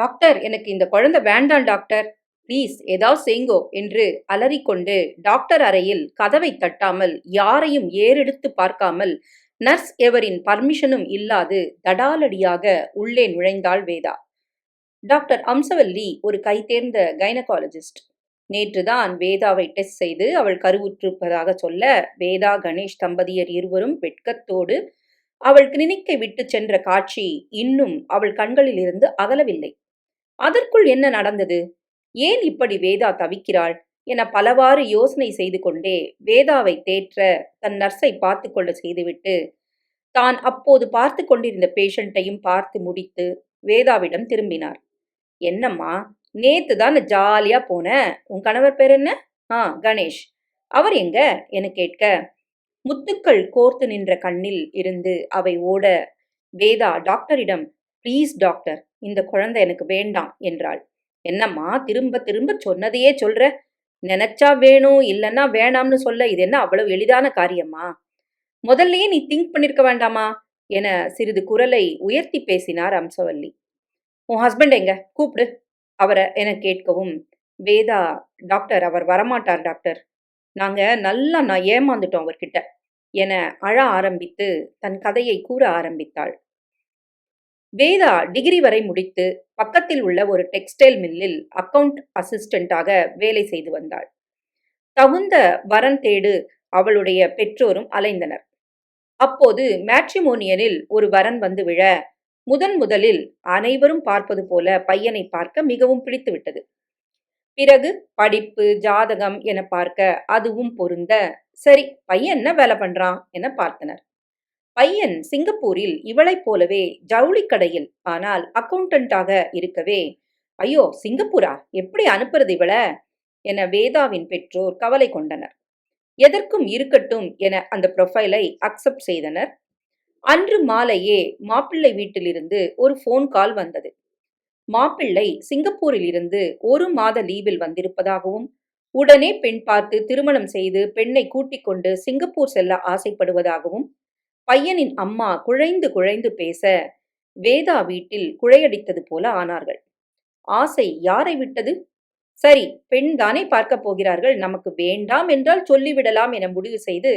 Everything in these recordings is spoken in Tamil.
டாக்டர் எனக்கு இந்த குழந்தை வேண்டாம் டாக்டர். ப்ளீஸ் ஏதாவது செய்ங்கோ என்று அலறிக்கொண்டு டாக்டர் அறையில் கதவை தட்டாமல் யாரையும் ஏறெடுத்து பார்க்காமல் நர்ஸ் எவரின் பர்மிஷனும் இல்லாது தடாலடியாக உள்ளே நுழைந்தாள் வேதா. டாக்டர் அம்சவல்லி ஒரு கைதேர்ந்த கைனகாலஜிஸ்ட் நேற்றுதான் வேதாவை டெஸ்ட் செய்து அவள் கருவுற்றிருப்பதாக சொல்ல வேதா கணேஷ் தம்பதியர் இருவரும் வெட்கத்தோடு அவள் கிளினிக்கை விட்டு சென்ற காட்சி இன்னும் அவள் கண்களிலிருந்து அகலவில்லை. அதற்குள் என்ன நடந்தது? ஏன் இப்படி வேதா தவிக்கிறாள்? என பலவாறு யோசனை செய்து கொண்டே வேதாவை தேற்ற தன் நர்ஸை பார்த்து கொள்ள செய்துவிட்டு தான் அப்போது பார்த்து கொண்டிருந்த பேஷண்ட்டையும் பார்த்து முடித்து வேதாவிடம் திரும்பினார். என்னம்மா நேத்து தான் ஜாலியா போன? உன் கணவர் பேர் என்ன? ஆ கணேஷ். அவர் எங்க? என கேட்க முத்துக்கள் கோர்த்து நின்ற கண்ணில் இருந்து அவை ஓட வேதா டாக்டரிடம் ப்ளீஸ் டாக்டர் இந்த குழந்தை எனக்கு வேண்டாம் என்றாள். என்னம்மா திரும்ப திரும்ப சொன்னதையே சொல்ற? நினைச்சா வேணும் இல்லைன்னா வேணாம்னு சொல்ல இது என்ன அவ்வளவு எளிதான காரியமா முதல்லயே நீ திங்க் பண்ணிருக்க வேண்டாமா? என சிறிது குரலை உயர்த்தி பேசினார் அம்சவல்லி. உன் ஹஸ்பண்ட் எங்க? கூப்பிடு. அவரை என கேட்கவும் வேதா டாக்டர் அவர் வரமாட்டார் டாக்டர் நாங்க நல்லா நான் ஏமாந்துட்டோம் அவர்கிட்ட என அழ ஆரம்பித்து தன் கதையை கூற ஆரம்பித்தாள். வேதா டிகிரி வரை முடித்து பக்கத்தில் உள்ள ஒரு டெக்ஸ்டைல் மில்லில் அக்கவுண்ட் அசிஸ்டண்டாக வேலை செய்து வந்தாள். தகுந்த வரன் தேடு அவளுடைய பெற்றோரும் அலைந்தனர். அப்போது மேட்ரிமோனியனில் ஒரு வரன் வந்து விழ முதன் முதலில் அனைவரும் பார்ப்பது போல பையனை பார்க்க மிகவும் பிடித்துவிட்டது பிறகு படிப்பு ஜாதகம் என பார்க்க அதுவும் பொருந்த சரி பையன் என்ன வேலை பண்றான்? என பார்த்தனர். பையன் சிங்கப்பூரில் இவளைப் போலவே ஜவுளி கடையில் ஆனால் அக்கவுண்டண்டாக இருக்கவே ஐயோ சிங்கப்பூரா? எப்படி அனுப்புறது இவள? என வேதாவின் பெற்றோர் கவலை கொண்டனர். எதற்கும் இருக்கட்டும் என அந்த ப்ரொஃபைலை அக்செப்ட் செய்தனர். அன்று மாலையே மாப்பிள்ளை வீட்டிலிருந்து ஒரு ஃபோன் கால் வந்தது. மாப்பிள்ளை சிங்கப்பூரில் இருந்து ஒரு மாத லீவில் வந்திருப்பதாகவும் உடனே பெண் பார்த்து திருமணம் செய்து பெண்ணை கூட்டிக் கொண்டு சிங்கப்பூர் செல்ல ஆசைப்படுவதாகவும் பையனின் அம்மா குழைந்து குழைந்து பேச வேதா வீட்டில் குழையடித்தது போல ஆனார்கள். ஆசை யாரை விட்டது? சரி பெண் தானே பார்க்க போகிறார்கள். நமக்கு வேண்டாம் என்றால் சொல்லிவிடலாம் என முடிவு செய்து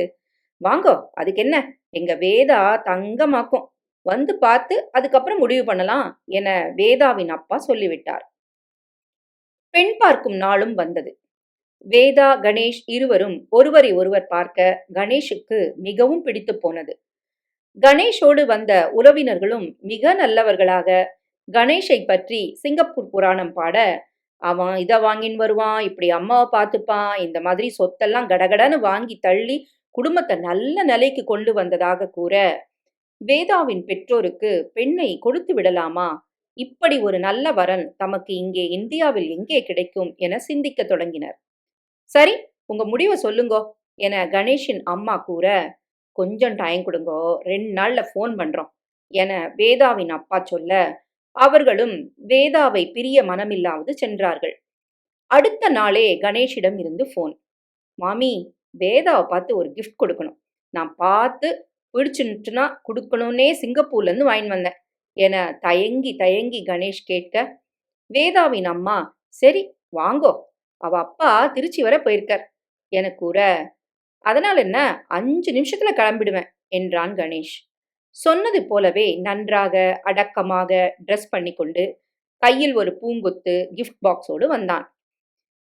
வாங்கோ அதுக்கு என்ன எங்க வேதா தங்கமாக்கும். வந்து பார்த்து அதுக்கப்புறம் முடிவு பண்ணலாம் என வேதாவின் அப்பா சொல்லிவிட்டார். பெண் பார்க்கும் நாளும் வந்தது. வேதா கணேஷ் இருவரும் ஒருவரை ஒருவர் பார்க்க கணேஷுக்கு மிகவும் பிடித்து போனது. கணேஷோடு வந்த உறவினர்களும் மிக நல்லவர்களாக கணேஷை பற்றி சிங்கப்பூர் புராணம் பாட அவன் இதை வாங்கின்னு வருவான் இப்படி அம்மாவை பார்த்துப்பான் இந்த மாதிரி சொத்தெல்லாம் கடகடன்னு வாங்கி தள்ளி குடும்பத்தை நல்ல நிலைக்கு கொண்டு வந்ததாக கூற வேதாவின் பெற்றோருக்கு பெண்ணை கொடுத்து விடலாமா? இப்படி ஒரு நல்ல வரன் தமக்கு இங்கே இந்தியாவில் எங்கே கிடைக்கும் என சிந்திக்க தொடங்கினர். சரி உங்க முடிவை சொல்லுங்கோ என கணேஷின் அம்மா கூற கொஞ்சம் டைம் கொடுங்கோ. ரெண்டு நாளில் ஃபோன் பண்ணுறோம் என வேதாவின் அப்பா சொல்ல அவர்களும் வேதாவை பிரிய மனமில்லாவது சென்றார்கள். அடுத்த நாளே கணேஷிடம் இருந்து ஃபோன் மாமி வேதாவை பார்த்து ஒரு கிஃப்ட் கொடுக்கணும். நான் பார்த்து பிடிச்சுட்டுனா கொடுக்கணும்னே சிங்கப்பூர்லேருந்து வாங்கிட்டு வந்தேன் என தயங்கி தயங்கி கணேஷ் கேட்க வேதாவின் அம்மா சரி வாங்கோ. அவ அப்பா திருச்சி வர போயிருக்கார் என கூற அதனால் என்ன? அஞ்சு நிமிஷத்தில் கிளம்பிடுவேன் என்றான் கணேஷ். சொன்னது போலவே நன்றாக அடக்கமாக ட்ரெஸ் பண்ணிக்கொண்டு கையில் ஒரு பூங்கொத்து கிஃப்ட் பாக்ஸோடு வந்தான்.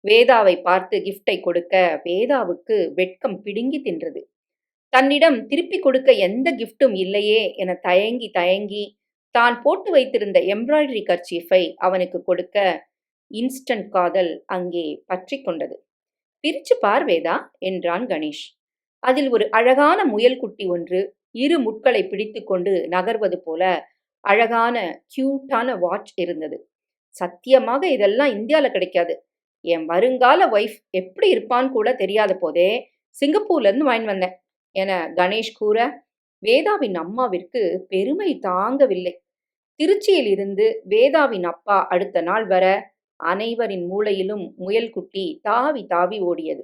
வேதாவை பார்த்து கிஃப்டை கொடுக்க வேதாவுக்கு வெட்கம் பிடுங்கி தின்றது. தன்னிடம் திருப்பி கொடுக்க எந்த கிஃப்டும் இல்லையே என தயங்கி தயங்கி தான் போட்டு வைத்திருந்த எம்ப்ராய்டரி கர்ச்சீஃபை அவனுக்கு கொடுக்க இன்ஸ்டன்ட் காதல் அங்கே பற்றி கொண்டது. பிரிச்சு பார்வேதா என்றான் கணேஷ். அதில் ஒரு அழகான முயல் குட்டி ஒன்று இரு முட்களை பிடித்துக்கொண்டு நகர்வது போல அழகான கியூட்டான வாட்ச் இருந்தது. சத்தியமாக இதெல்லாம் இந்தியாவில் கிடைக்காது. என் வருங்கால ஒய்ஃப் எப்படி இருப்பான்னு கூட தெரியாத போதே சிங்கப்பூர்லேருந்து வாங்கி வந்தேன் என கணேஷ் கூற வேதாவின் அம்மாவிற்கு பெருமை தாங்கவில்லை. திருச்சியில் இருந்து வேதாவின் அப்பா அடுத்த நாள் வர அனைவரின் மூளையிலும் முயல்குட்டி தாவி தாவி ஓடியது.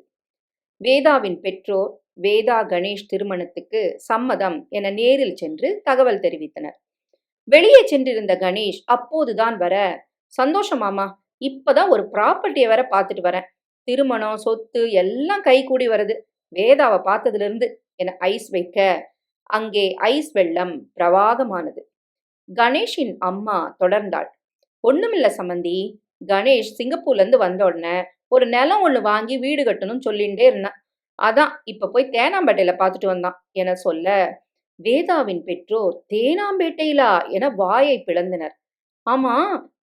வேதாவின் பெற்றோர் வேதா கணேஷ் திருமணத்துக்கு சம்மதம் என நேரில் சென்று தகவல் தெரிவித்தனர். வெளியே சென்றிருந்த கணேஷ் அப்போதுதான் வர. சந்தோஷம் மாமா. இப்பதான் ஒரு ப்ராப்பர்ட்டியை வேற பார்த்துட்டு வரேன். திருமணம் சொத்து எல்லாம் கை கூடி வருது. வேதாவை பார்த்ததுல இருந்து என ஐஸ் வைக்க? அங்கே ஐஸ் வெள்ளம் பிரவாகமானது. கணேஷின் அம்மா தொடர்ந்தாள். ஒண்ணுமில்ல சம்மந்தி கணேஷ் சிங்கப்பூர்ல இருந்து வந்த உடனே ஒரு நிலம் ஒன்று வாங்கி வீடு கட்டணும்னு சொல்லிகிட்டே இருந்தான். அதான் இப்ப போய் தேனாம்பேட்டையில பார்த்துட்டு வந்தான். என சொல்ல? வேதாவின் பெற்றோர் தேனாம்பேட்டையிலா? என வாயை பிளந்தனர். ஆமா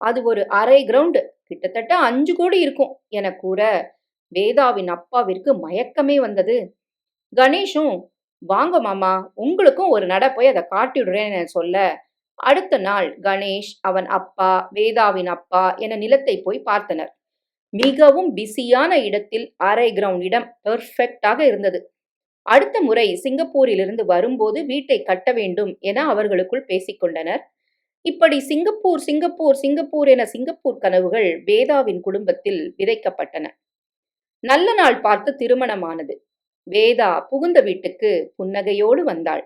அது ஒரு அரை கிரவுண்டு கிட்டத்தட்ட அஞ்சு கோடி இருக்கும் என கூற வேதாவின் அப்பாவிற்கு மயக்கமே வந்தது. கணேஷும் வாங்க மாமா உங்களுக்கும் ஒரு நட போய் அதை காட்டிடுறேன்னு சொல்ல அடுத்த நாள் கணேஷ் அவன் அப்பா வேதாவின் அப்பா என நிலத்தை போய் பார்த்தனர். மிகவும் பிஸியான இடத்தில் அரை கிரவுண்ட் இடம் பெர்ஃபெக்டாக இருந்தது. அடுத்த முறை சிங்கப்பூரிலிருந்து வரும்போது வீட்டை கட்ட வேண்டும் என அவர்களுக்குள் பேசிக்கொண்டனர். இப்படி சிங்கப்பூர் சிங்கப்பூர் சிங்கப்பூர் என சிங்கப்பூர் கனவுகள் வேதாவின் குடும்பத்தில் விதைக்கப்பட்டன. நல்ல நாள் பார்த்து திருமணமானது. வேதா புகுந்த வீட்டுக்கு புன்னகையோடு வந்தாள்.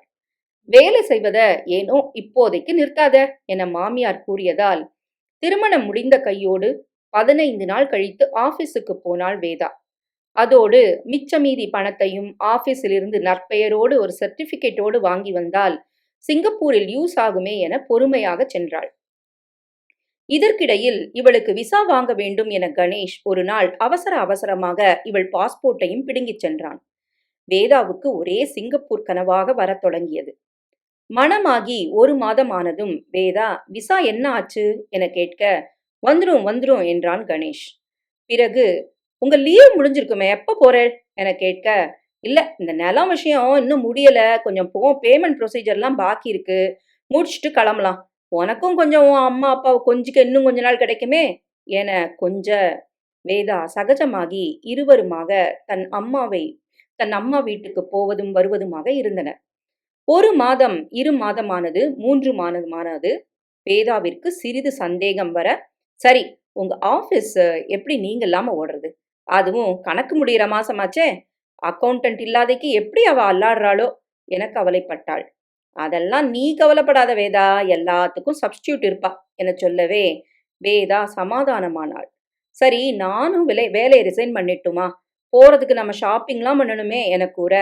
வேலை செய்வத ஏனோ இப்போதைக்கு நிறுத்தாத என மாமியார் கூறியதால் திருமணம் முடிந்த கையோடு பதினைந்து நாள் கழித்து ஆபீஸுக்கு போனாள் வேதா. அதோடு மிச்ச மீதி பணத்தையும் ஆபீஸிலிருந்து நற்பெயரோடு ஒரு சர்டிபிகேட்டோடு வாங்கி வந்தால் சிங்கப்பூரில் யூஸ் ஆகுமே என பொறுமையாக சென்றாள். இதற்கிடையில் இவளுக்கு விசா வாங்க வேண்டும் என கணேஷ் ஒரு நாள் அவசர அவசரமாக இவள் பாஸ்போர்ட்டையும் பிடுங்கிச் சென்றான். வேதாவுக்கு ஒரே சிங்கப்பூர் கனவாக வரத் தொடங்கியது. மனமாகி ஒரு மாதம் ஆனதும் வேதா விசா என்ன ஆச்சு? என கேட்க வந்துடும் வந்துடும் என்றான் கணேஷ். பிறகு உங்க லீவ் முடிஞ்சிருக்குமே எப்ப போற? என கேட்க இல்ல இந்த நிலம் விஷயம் இன்னும் முடியல. கொஞ்சம் போ பேமெண்ட் ப்ரொசீஜர்லாம் பாக்கி இருக்கு. முடிச்சுட்டு கிளம்பலாம். உனக்கும் கொஞ்சம் அம்மா அப்பாவை கொஞ்சிக்க இன்னும் கொஞ்ச நாள் கிடைக்குமே? என கொஞ்ச வேதா சகஜமாகி இருவருமாக தன் அம்மாவை தன் அம்மா வீட்டுக்கு போவதும் வருவதுமாக இருந்தனர் ஒரு மாதம் இரு மாதமானது மூன்று மாதமானது வேதாவிற்கு சிறிது சந்தேகம் வர சரி உங்க ஆபீஸ் எப்படி நீங்க இல்லாம ஓடுறது? அதுவும் கணக்கு முடிகிற மாசமாச்சே? அக்கௌண்டன்ட் இல்லாதைக்கு எப்படி அவ அல்லாடுறாளோ? என கவலைப்பட்டாள் அதெல்லாம் நீ கவலைப்படாத வேதா. எல்லாத்துக்கும் சப்ஸ்டியூட் இருப்பா. என சொல்லவே வேதா சமாதானமானாள். சரி நானும் விலை வேலையை ரிசைன் பண்ணிட்டுமா? போறதுக்கு நம்ம ஷாப்பிங்லாம் பண்ணணுமே என கூற.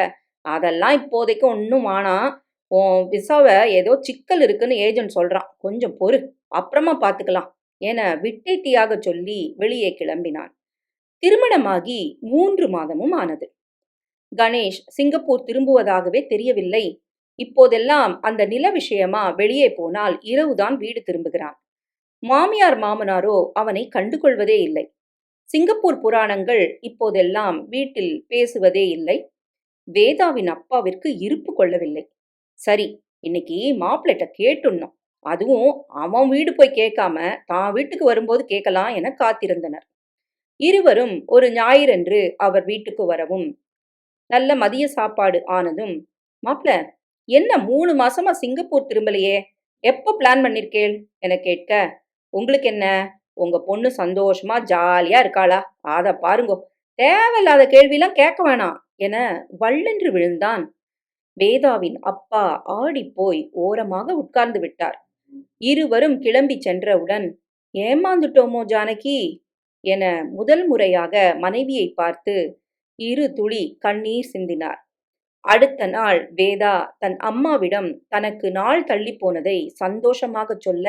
அதெல்லாம் இப்போதைக்கு ஒன்றும் வேணாம் உன் விசாவை ஏதோ சிக்கல் இருக்குன்னு ஏஜென்ட் சொல்றான். கொஞ்சம் பொறு. அப்புறமா பார்த்துக்கலாம் என விட்டேட்டியாக சொல்லி வெளியே கிளம்பினான். திருமணமாகி மூன்று மாதமும் ஆனது. கணேஷ் சிங்கப்பூர் திரும்புவதாகவே தெரியவில்லை. இப்போதெல்லாம் அந்த நில விஷயமா வெளியே போனால் இரவுதான் வீடு திரும்புகிறான். மாமியார் மாமனாரோ அவனை கண்டுகொள்வதே இல்லை. சிங்கப்பூர் புராணங்கள் இப்போதெல்லாம் வீட்டில் பேசுவதே இல்லை. வேதாவின் அப்பாவிற்கு இருப்பு கொள்ளவில்லை. சரி இன்னைக்கு மாப்பிள்ளைட்ட கேட்டுண்ணோம். அதுவும் அவன் வீடு போய் கேட்காம தான் வீட்டுக்கு வரும்போது கேட்கலாம் என காத்திருந்தனர். இருவரும் ஒரு ஞாயிறன்று அவர் வீட்டுக்கு வரவும் நல்ல மதிய சாப்பாடு ஆனதும் மாப்ள என்ன மூணு மாசமா சிங்கப்பூர் திரும்பலையே? எப்போ பிளான் பண்ணிருக்கேள்? என கேட்க உங்களுக்கு என்ன? உங்க பொண்ணு சந்தோஷமா ஜாலியா இருக்காளா? அத பாருங்கோ தேவையில்லாத கேள்வியெல்லாம் கேட்க வேணாம் என வள்ளென்று விழுந்தான். வேதாவின் அப்பா ஆடிப்போய் ஓரமாக உட்கார்ந்து விட்டார். இருவரும் கிளம்பி சென்றவுடன் ஏமாந்துட்டோமோ ஜானகி? என முதல் முறையாக மனைவியை பார்த்து இரு துளி கண்ணீர் சிந்தினார். அடுத்த நாள் வேதா தன் அம்மாவிடம் தனக்கு நாள் தள்ளி போனதை சந்தோஷமாக சொல்ல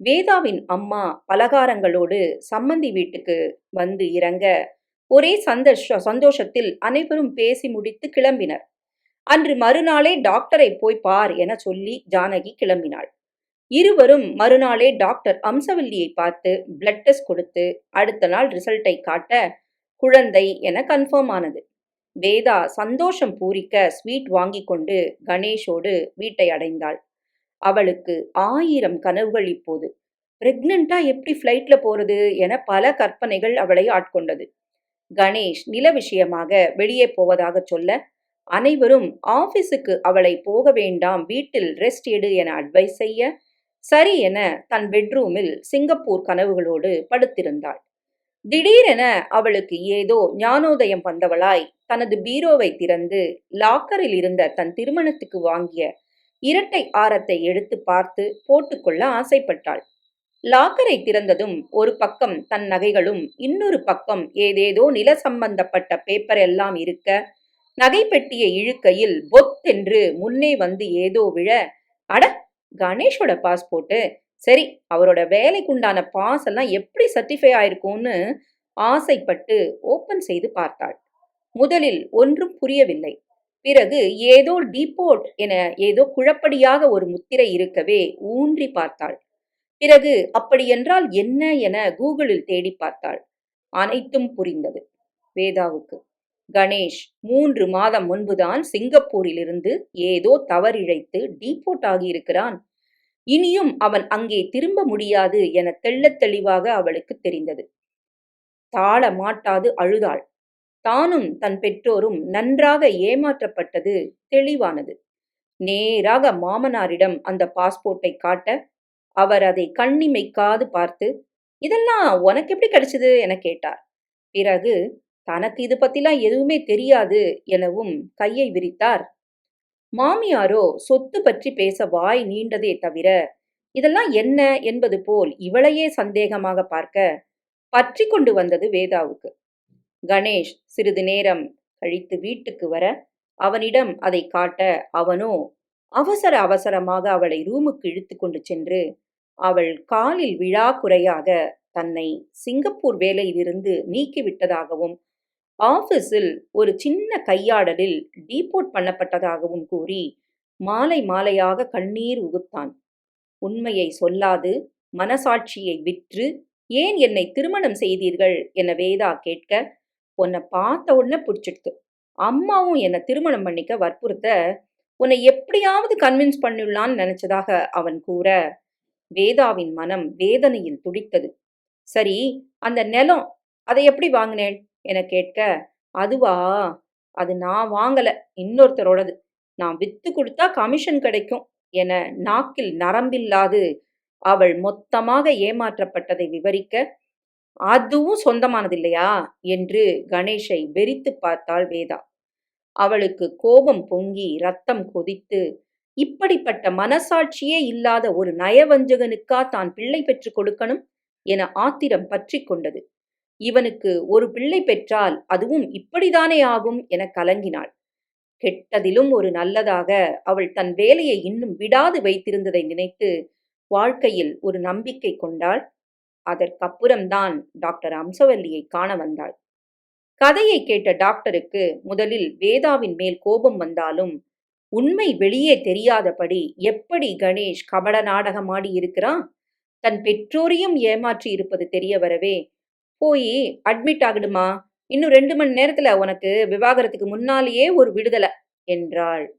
வேதாவின் அம்மா பலகாரங்களோடு சம்மந்தி வீட்டுக்கு வந்து இறங்க ஒரே சந்தோஷ சந்தோஷத்தில் அனைவரும் பேசி முடித்து கிளம்பினர். அன்று மறுநாளே டாக்டரை போய் பார் என சொல்லி ஜானகி கிளம்பினாள். இருவரும் மறுநாளே டாக்டர் அம்சவல்லியை பார்த்து பிளட் டெஸ்ட் கொடுத்து அடுத்த நாள் ரிசல்ட்டை காட்ட குழந்தை என கன்ஃபார்ம் ஆனது. வேதா சந்தோஷம் பூரிக்க ஸ்வீட் வாங்கி கொண்டு கணேஷோடு வீட்டை அடைந்தாள். அவளுக்கு ஆயிரம் கனவுகள் இப்போது. பிரெக்னண்டா எப்படி ஃப்ளைட்ல போறது என பல கற்பனைகள் அவளை ஆட்கொண்டது. கணேஷ் நில விஷயமாக வெளியே போவதாக சொல்ல அனைவரும் ஆபீஸுக்கு அவளை போக வேண்டாம் வீட்டில் ரெஸ்ட் எடு என அட்வைஸ் செய்ய சரி என தன் பெட்ரூமில் சிங்கப்பூர் கனவுகளோடு படுத்திருந்தாள். திடீரென அவளுக்கு ஏதோ ஞானோதயம் வந்தவளாய் தனது பீரோவை திறந்து லாக்கரில் இருந்த தன் திருமணத்துக்கு வாங்கிய இரட்டை ஆரத்தை எடுத்து பார்த்து போட்டுக்கொள்ள ஆசைப்பட்டாள். லாக்கரை திறந்ததும் ஒரு பக்கம் தன் நகைகளும் இன்னொரு பக்கம் ஏதேதோ நில சம்பந்தப்பட்ட பேப்பர் எல்லாம் இருக்க நகைப்பெட்டியை இழுக்கையில் பொத்தென்று முன்னே வந்து ஏதோ விழ அட கணேஷோட பாஸ்போர்ட்டு சரி அவரோட வேலைக்குண்டான பாஸ் எல்லாம் எப்படி சர்டிஃபை ஆயிருக்கும்னு ஆசைப்பட்டு ஓபன் செய்து பார்த்தாள். முதலில் ஒன்றும் புரியவில்லை. பிறகு ஏதோ டிபோர்ட் என ஏதோ குழப்படியாக ஒரு முத்திரை இருக்கவே ஊன்றி பார்த்தாள். பிறகு அப்படியென்றால் என்ன என கூகுளில் தேடி பார்த்தாள். அனைத்தும் புரிந்தது. வேதாவுக்கு. கணேஷ் மூன்று மாதம் முன்புதான் சிங்கப்பூரிலிருந்து ஏதோ தவறிழைத்து டீபோர்ட் ஆகியிருக்கிறான். இனியும் அவன் அங்கே திரும்ப முடியாது என தெள்ளத் தெளிவாக அவளுக்கு தெரிந்தது. தாழ மாட்டாது அழுதாள். தானும் தன் பெற்றோரும் நன்றாக ஏமாற்றப்பட்டது தெளிவானது. நேராக மாமனாரிடம் அந்த பாஸ்போர்ட்டை காட்ட அவர் அதை கண்ணிமைக்காது பார்த்து இதெல்லாம் உனக்கு எப்படி கிடைச்சது? என கேட்டார். பிறகு தனக்கு இது பத்திலாம் எதுவுமே தெரியாது எனவும் கையை விரித்தார். மாமியாரோ சொத்து பற்றி பேச வாய் நீண்டதே தவிர இதெல்லாம் என்ன என்பது போல் இவளையே சந்தேகமாக பார்க்க பற்றி கொண்டு வந்தது வேதாவுக்கு. கணேஷ் சிறிது நேரம் கழித்து வீட்டுக்கு வர அவனிடம் அதை காட்ட அவனோ அவசர அவசரமாக அவளை ரூமுக்கு இழுத்து கொண்டு சென்று அவள் காலில் விழா குறையாக தன்னை சிங்கப்பூர் வேலையிலிருந்து நீக்கிவிட்டதாகவும் ஆபீஸில் ஒரு சின்ன கையாடலில் டீபோர்ட் பண்ணப்பட்டதாகவும் கூறி மாலை மாலையாக கண்ணீர் உகுத்தான். உண்மையை சொல்லாது மனசாட்சியை விற்று ஏன் என்னை திருமணம் செய்தீர்கள்? என வேதா கேட்க உன்னை பார்த்த உடனே பிடிச்சிடுத்து. அம்மாவும் என்னை திருமணம் பண்ணிக்க வற்புறுத்த உன்னை எப்படியாவது கன்வின்ஸ் பண்ணிடலான்னு நினைச்சதாக அவன் கூற வேதாவின் மனம் வேதனையில் துடித்தது. சரி அந்த நிலம் அதை எப்படி வாங்கினேன்? என கேட்க அதுவா? அது நான் வாங்கல. இன்னொருத்தரோடது. நான் வித்து கொடுத்தா கமிஷன் கிடைக்கும் என நாக்கில் நரம்பில்லாது அவள் மொத்தமாக ஏமாற்றப்பட்டதை விவரிக்க அதுவும் சொந்தமானதில்லையா? என்று கணேஷை வெறித்து பார்த்தாள் வேதா. அவளுக்கு கோபம் பொங்கி ரத்தம் கொதித்து இப்படிப்பட்ட மனசாட்சியே இல்லாத ஒரு நயவஞ்சகனுக்கா தான் பிள்ளை பெற்றுக் கொடுக்கணும்? என ஆத்திரம் பற்றி கொண்டது. இவனுக்கு ஒரு பிள்ளை பெற்றால் அதுவும் இப்படிதானே ஆகும் என கலங்கினாள். கெட்டதிலும் ஒரு நல்லதாக அவள் தன் வேலையை இன்னும் விடாது வைத்திருந்ததை நினைத்து வாழ்க்கையில் ஒரு நம்பிக்கை கொண்டாள். அதற்கப்புறம்தான் டாக்டர் அம்சவல்லியை காண வந்தாள். கதையை கேட்ட டாக்டருக்கு முதலில் வேதாவின் மேல் கோபம் வந்தாலும் உண்மை வெளியே தெரியாதபடி எப்படி கணேஷ் கபட நாடகமாடி இருக்கிறான்? தன் பெற்றோரையும் ஏமாற்றி இருப்பது தெரிய வரவே போய் அட்மிட் ஆகிடுமா? இன்னும் ரெண்டு மணி நேரத்துல உனக்கு விவாகரத்துக்கு முன்னாலேயே ஒரு விடுதலை என்றாள்.